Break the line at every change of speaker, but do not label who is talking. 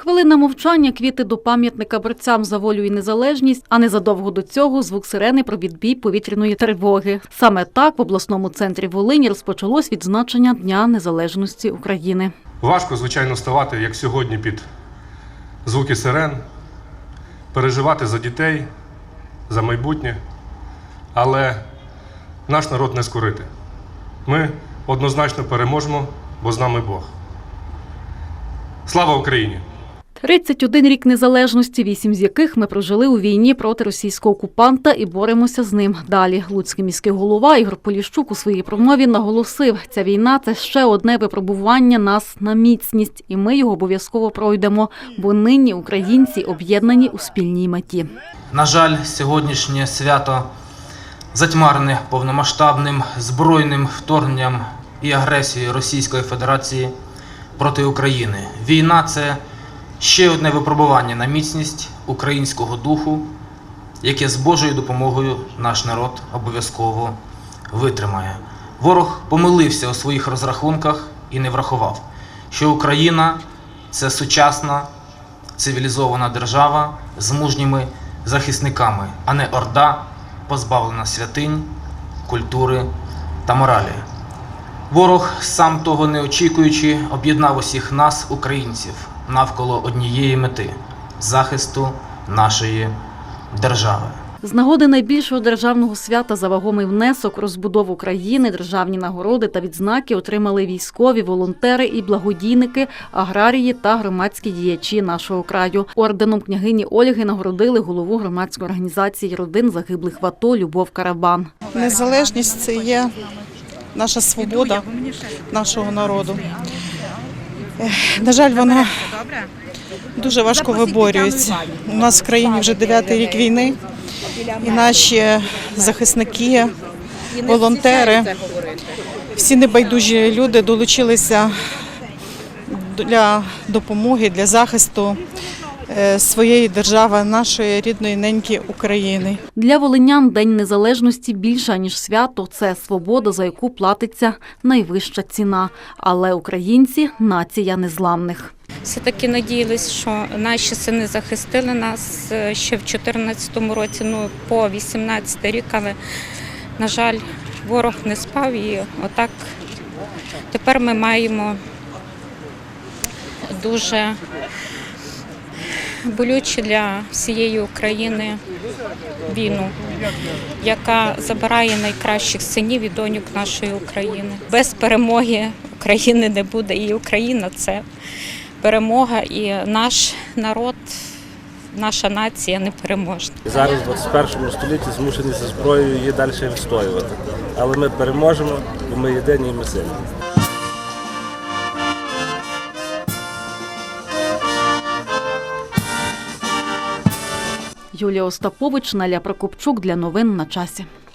Хвилина мовчання, квіти до пам'ятника борцям за волю і незалежність, а незадовго до цього звук сирени про відбій повітряної тривоги. Саме так в обласному центрі Волині розпочалось відзначення Дня Незалежності України.
Важко, звичайно, ставати, як сьогодні, під звуки сирен, переживати за дітей, за майбутнє. Але наш народ не скорити. Ми однозначно переможемо, бо з нами Бог. Слава Україні!
31 рік незалежності, вісім з яких ми прожили у війні проти російського окупанта і боремося з ним. Далі Луцький міський голова Ігор Поліщук у своїй промові наголосив, ця війна це ще одне випробування нас на міцність, і ми його обов'язково пройдемо, бо нині українці об'єднані у спільній меті.
На жаль, сьогоднішнє свято затьмарене повномасштабним збройним вторгненням і агресією Російської Федерації проти України. Війна це ще одне випробування на міцність українського духу, яке з Божою допомогою наш народ обов'язково витримає. Ворог помилився у своїх розрахунках і не врахував, що Україна це сучасна цивілізована держава з мужніми захисниками, а не орда, позбавлена святинь, культури та моралі. Ворог, сам того не очікуючи, об'єднав усіх нас, українців, навколо однієї мети захисту нашої держави.
З нагоди найбільшого державного свята за вагомий внесок розбудову країни, державні нагороди та відзнаки отримали військові, волонтери і благодійники, аграрії та громадські діячі нашого краю. Орденом княгині Ольги нагородили голову громадської організації родин загиблих в АТО Любов Карабан.
Незалежність це є наша свобода нашого народу. На жаль, вона дуже важко виборюється. У нас в країні вже дев'ятий рік війни, і наші захисники, волонтери, всі небайдужі люди долучилися для допомоги, для захисту своєї держави, нашої рідної неньки України.
Для волинян День Незалежності більше ніж свято. Це свобода, за яку платиться найвища ціна. Але українці нація незламних.
Все-таки надіялись, що наші сини захистили нас е, ще в 2014 році, ну по 18 рік, але, на жаль, ворог не спав і отак тепер ми маємо дуже болюче для всієї України війну, яка забирає найкращих синів і доньок нашої України. Без перемоги України не буде, і Україна це перемога, і наш народ, наша нація непереможна.
Зараз в 21 столітті змушені зі зброєю її далі відстоювати. Але ми переможемо, бо ми єдині і ми сильні.
Юлія Остапович, Наля Прокопчук для новин на часі.